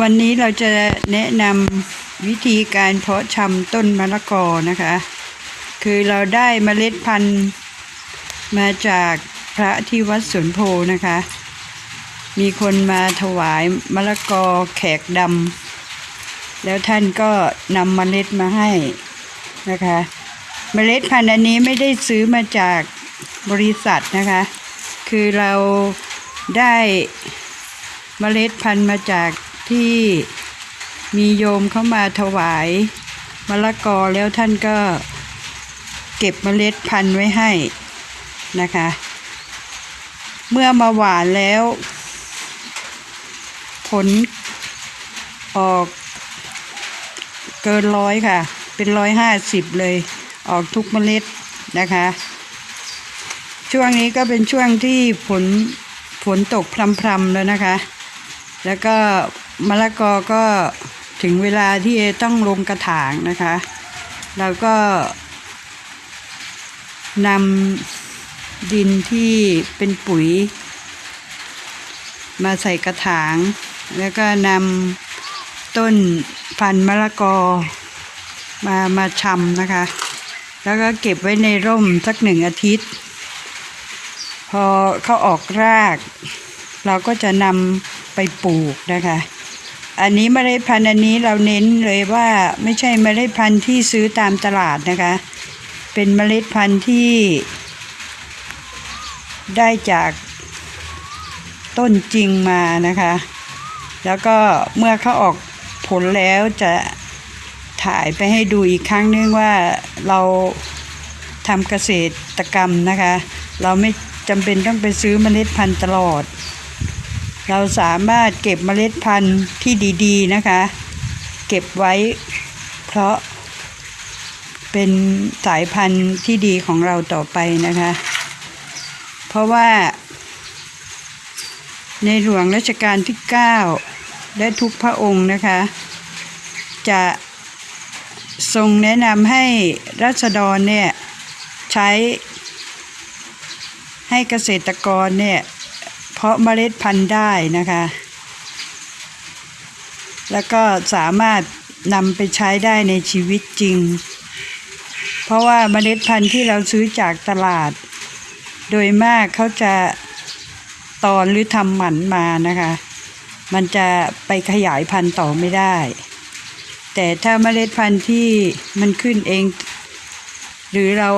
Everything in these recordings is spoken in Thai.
วันนี้เราจะแนะนำวิธีการเพาะชำต้นมะละกอนะคะ คือเราได้เมล็ดพันธุ์มาจากพระที่วัดสวนโพนะคะ มีคนมาถวายมะละกอแขกดำแล้วท่านก็นำเมล็ดมาให้นะคะเมล็ดพันธุ์อันนี้ไม่ได้ซื้อมาจากบริษัทนะคะ คือเราได้เมล็ดพันธุ์มาจาก ที่มีโยมเข้ามาถวายมะละกอแล้วท่านก็เก็บเมล็ดพันธุ์ไว้ให้นะคะ เมื่อมาหวานแล้ว ผลออกเกินร้อยค่ะ เป็นร้อยห้าสิบเลย ออกทุกเมล็ดนะคะ ช่วงนี้ก็เป็นช่วงที่ฝนฝนตกพรำๆแล้วนะคะ แล้วก็ มะละกอก็ถึงเวลาที่ต้องลงกระถางนะคะเราก็นำดินที่เป็นปุ๋ย มาใส่กระถาง แล้วก็นำต้นพันธุ์มะละกอมามาชำนะคะ แล้วก็เก็บไว้ในร่มสักหนึ่งอาทิตย์ พอเขาออกราก เราก็จะนำไปปลูกนะคะ อันนี้เมล็ดพันธุ์อันนี้เราเน้นเลยว่าไม่ใช่เมล็ดพันธุ์ที่ซื้อตามตลาดนะคะ เป็นเมล็ดพันธุ์ที่ ได้จากต้นจริงมานะคะ แล้วก็เมื่อเขาออกผลแล้วจะถ่ายไปให้ดูอีกครั้งนึงว่าเราทำเกษตรกรรมนะคะ เราไม่จำเป็นต้องไปซื้อเมล็ดพันธุ์ตลอด เราสามารถเก็บเมล็ดพันธุ์ที่ดีๆนะคะ เก็บไว้เพราะเป็นสายพันธุ์ที่ดีของเราต่อไปนะคะ เพราะว่า ในหลวงรัชกาลที่ 9 และทุกพระองค์นะคะ จะทรงแนะนำให้รัษฎรเนี่ย ใช้ให้เกษตรกรเนี่ย เพาะเมล็ดพันธุ์ได้นะคะ แล้วก็สามารถนำไปใช้ได้ในชีวิตจริง เพราะว่าเมล็ดพันธุ์ที่เราซื้อจากตลาด โดยมากเขาจะตอนหรือทำหมันมานะคะ มันจะไปขยายพันธุ์ต่อไม่ได้ แต่ถ้าเมล็ดพันธุ์ที่มันขึ้นเอง หรือเรา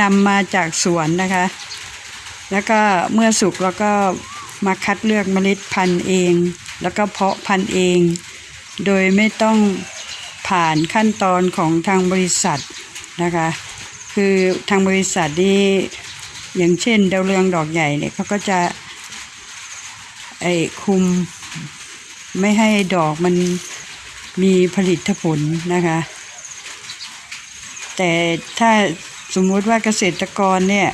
นำมาจากสวนนะคะ แล้วก็เมื่อสุกเราก็มาคัดเลือกเมล็ดพันธุ์เอง แล้วก็เพาะพันธุ์เอง โดยไม่ต้องผ่านขั้นตอนของทางบริษัทนะคะ คือทางบริษัทนี่อย่างเช่นดาวเรืองดอกใหญ่เนี่ยเขาก็จะไอ้คุมไม่ให้ดอกมันมีผลิตผลนะคะ แต่ถ้าสมมุติว่าเกษตรกรเนี่ย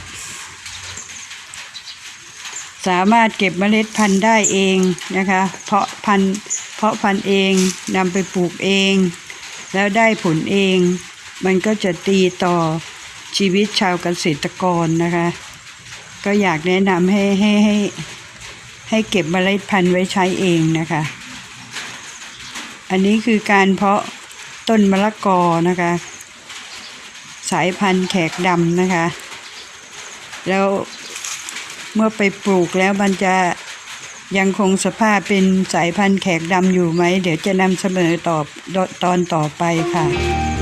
สามารถเก็บเมล็ดพันธุ์ได้เองนะคะ เพาะพันธุ์เพาะพันธุ์เองนำไปปลูกเอง แล้วได้ผลเอง มันก็จะตีต่อชีวิตชาวเกษตรกรนะคะ ก็อยากแนะนำให้ให้ให้ให้เก็บเมล็ดพันธุ์ไว้ใช้เองนะคะ อันนี้คือการเพาะต้นมะละกอนะคะ สายพันธุ์แขกดำนะคะ แล้ว เมื่อไปปลูกแล้วมันจะยังคงสภาพเป็นสายพันธุ์แขกดำอยู่ไหม เดี๋ยวจะนำเสนอตอบตอนต่อไปค่ะ